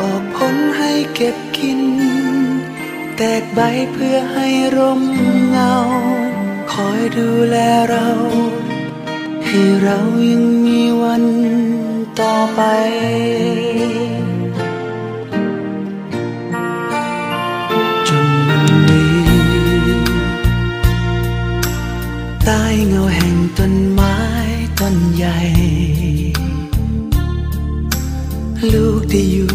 ออกผลให้เก็บกิน แตกใบเพื่อให้ร่มเงา คอยดูแลเรา ให้เรายังมีวันต่อไปจนวันนี้ใต้เงาแห่งต้นไม้ต้นใหญ่ ลูกได้อยู่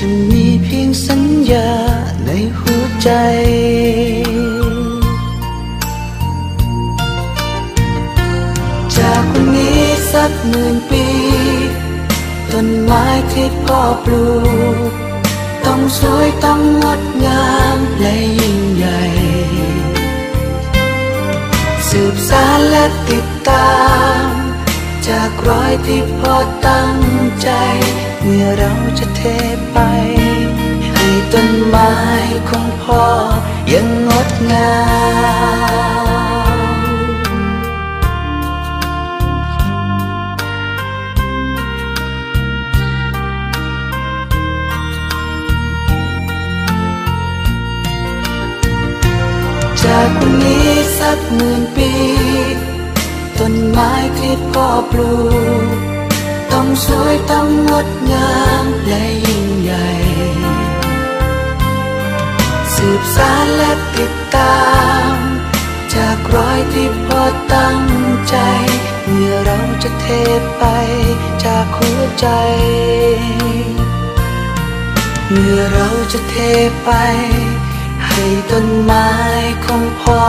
จะมีเพียงสัญญาในหัวใจ จากวันนี้สักหมื่นปี ต้นไม้ที่พ่อปลูก ต้องสวยต้องงดงามและยิ่งใหญ่ สืบสารและติดตาม จากรอยที่พ่อตั้งใจ มื่อเราจะเทไป ให้ต้นไม้ของพ่อยังงดงามจากวันนี้สักหมื่นปี ต้นไม้ที่พ่อปลูก ต้องสวยต้องงดงามและยิ่งใหญ่ สืบสารและติดตาม จากรอยที่พ่อตั้งใจ เมื่อเราจะเทไปจากหัวใจ เมื่อเราจะเทไป ให้ต้นไม้ของพ่อ